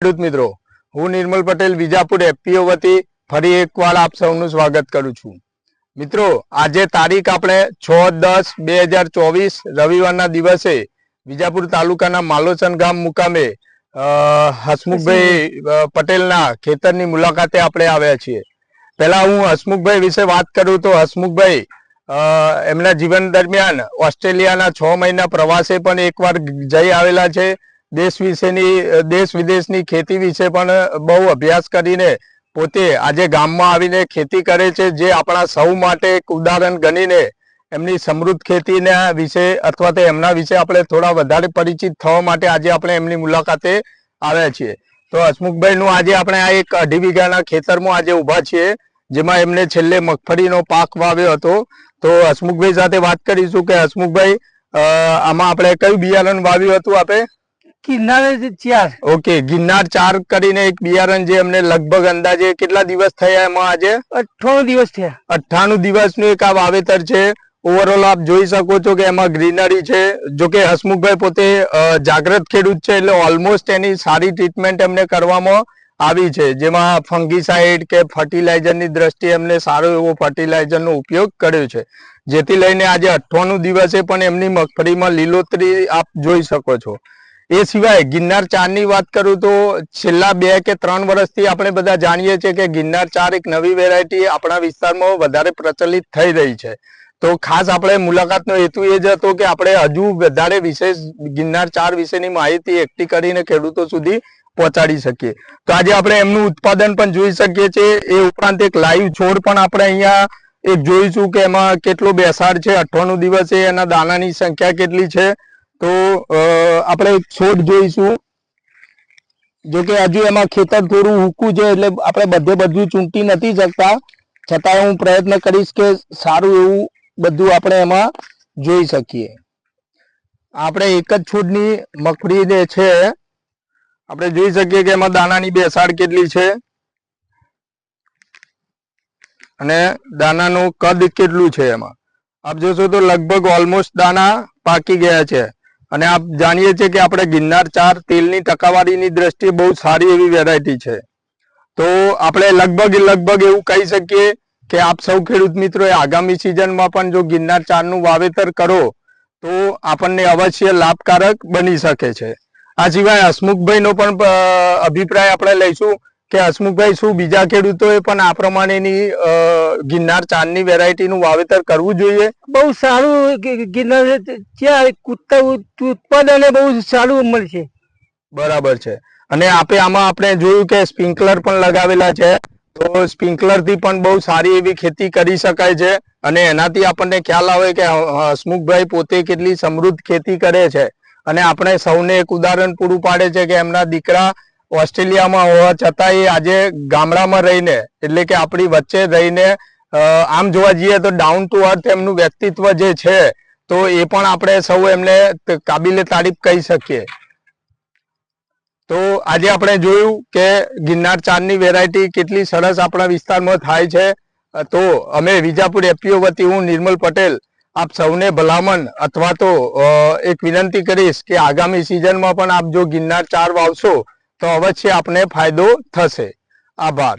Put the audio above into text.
ખેડૂત મિત્રો, હું નિર્મલ પટેલ, વિજાપુર એફપીઓ વતી ફરી એકવાર આપ સૌનું સ્વાગત કરું છું. મિત્રો, આજે તારીખ આપણે છ દસ બે હજાર ચોવીસ, રવિવારના દિવસે વિજાપુર તાલુકાના માલોચન ગામ મુકામે હસમુખભાઈ પટેલના ખેતરની મુલાકાતે આપણે આવ્યા છીએ. પહેલા હું હસમુખભાઈ વિશે વાત કરું તો હસમુખભાઈ એમના જીવન દરમિયાન ઓસ્ટ્રેલિયાના છ મહિના પ્રવાસે પણ એકવાર જઈ આવેલા છે. દેશ વિશેની, દેશ વિદેશની ખેતી વિશે પણ બહુ અભ્યાસ કરીને પોતે આજે ગામમાં આવીને ખેતી કરે છે, જે આપણા સૌ માટે એક ઉદાહરણ ગણીને એમની સમૃદ્ધ ખેતીના વિશે અથવા તો એમના વિશે આપણે થોડા વધારે પરિચિત થવા માટે આજે આપણે એમની મુલાકાતે આવ્યા છીએ. તો હસમુખભાઈનું આજે આપણે આ એક અઢી વીઘાના ખેતરમાં આજે ઊભા છીએ, જેમાં એમને છેલ્લે મગફળીનો પાક વાવ્યો હતો. તો હસમુખભાઈ સાથે વાત કરીશું કે હસમુખભાઈ આમાં આપણે કયું બિયારણ વાવ્યું હતું આપે? કિનારે ચાર ઓકે ગિરનાર ચાર કરીને એક બિયારણ જે એમને લગભગ અંદાજે કેટલા દિવસ થયા એમાં આજે? અઠાણું દિવસ થયા. અઠ્ઠાણું દિવસનું એક આ વાવેતર છે. ઓવરઓલ આપ જોઈ શકો છો કે એમાં ગ્રીનરી છે. જો કે હસમુખભાઈ પોતે જાગૃત જાગ્રત ખેડૂત છે એટલે ઓલમોસ્ટ એની સારી ટ્રીટમેન્ટ એમને કરવામાં આવી છે. જેમાં ફંગીસાઇડ કે ફર્ટિલાઇઝરની દ્રષ્ટિએ એમને સારો એવો ફર્ટિલાઇઝરનો ઉપયોગ કર્યો છે. જેથી લઈને આજે અઠવાનું દિવસે પણ એમની મગફળીમાં લીલોતરી આપ જોઈ શકો છો. એ સિવાય ગિરનાર ચારની વાત કરું તો છેલ્લા બે કે ત્રણ વર્ષથી આપણે બધા જાણીએ છીએ કે ગિરનાર ચાર એક નવી વેરાયટી આપણા વિસ્તારમાં વધારે પ્રચલિત થઈ રહી છે. તો ખાસ આપણે મુલાકાતનો હેતુ એ જ હતો કે આપણે હજુ વધારે વિશેષ ગિરનાર ચાર વિશેની માહિતી એકઠી કરીને ખેડૂતો સુધી પહોંચાડી શકીએ. તો આજે આપણે એમનું ઉત્પાદન પણ જોઈ શકીએ છીએ. એ ઉપરાંત એક લાઈવ છોડ પણ આપણે અહીંયા એક જોઈશું કે એમાં કેટલો બેસાડ છે અઠવાણું છે, એના દાણાની સંખ્યા કેટલી છે તો આપણે છોડ જોઈશું. જો કે હજુ એમાં ખેતર થોડું હૂકું છે, એટલે આપણે બધે બધું ચૂંટી નથી શકતા. છતાં હું પ્રયત્ન કરીશ કે સારું એવું બધું આપણે એમાં જોઈ શકીએ. આપણે એક જ છોડની મગફળી જે છે, આપણે જોઈ શકીએ કે એમાં દાણાની બેસાડ કેટલી છે. અને દાણાનું કદ કેટલું છે એમાં. આપ જોશો તો લગભગ ઓલમોસ્ટ દાણા પાકી ગયા છે. અને આપ જાણીએ છીએ કે આપણે ગિરનાર ચાર તેલની ટકાવારીની દ્રષ્ટિએ બહુ સારી એવી વેરાયટી છે. તો આપણે લગભગ લગભગ એવું કહી શકીએ કે આપ સૌ ખેડૂત મિત્રોએ આગામી સિઝનમાં પણ જો ગિરનાર ચારનું વાવેતર કરો, તો આપણને અવશ્ય લાભકારક બની શકે છે. આ સિવાય હસમુખભાઈનો પણ અભિપ્રાય આપણે લઈશું. કે હસમુખભાઈ શું બીજા ખેડૂતોએ પણ આ પ્રમાણેની ગિરનાર વેરાયટી વેરાયટીનું વાવેતર કરવું જોઈએ? બહુ સારું ગિરનાર ઉત્પાદન બહુ સારું મળશે. બરાબર છે. અને આપે આમાં આપણે જોયું કે સ્પ્રિંકલર પણ લગાવેલા છે. તો સ્પ્રિંકલરથી પણ બહુ સારી એવી ખેતી કરી શકાય છે. અને એનાથી આપણને ખ્યાલ આવે કે હસમુખભાઈ પોતે કેટલી સમૃદ્ધ ખેતી કરે છે. અને આપણે સૌને એક ઉદાહરણ પૂરું પાડે છે કે એમના દીકરા ઓસ્ટ્રેલિયામાં હોવા છતાં એ આજે ગામડામાં રહીને, એટલે કે આપણી વચ્ચે રહીને આમ જોવા જઈએ તો ડાઉન ટુ અર્થ એમનું વ્યક્તિત્વ જે છે, તો એ પણ આપણે સૌ એમને કાબિલે તારીફ કહી શકીએ. તો આજે આપણે જોયું કે ગિરનાર ચારની વેરાયટી કેટલી સરસ આપણા વિસ્તારમાં થાય છે. તો અમે વિજાપુર એપીઓ વતી હું નિર્મલ પટેલ, આપ સૌને ભલામણ અથવા તો એક વિનંતી કરીશ કે આગામી સિઝનમાં પણ આપ જો ગિરનાર ચાર વાવશો તો અવશ્ય આપને ફાયદો થશે. આભાર.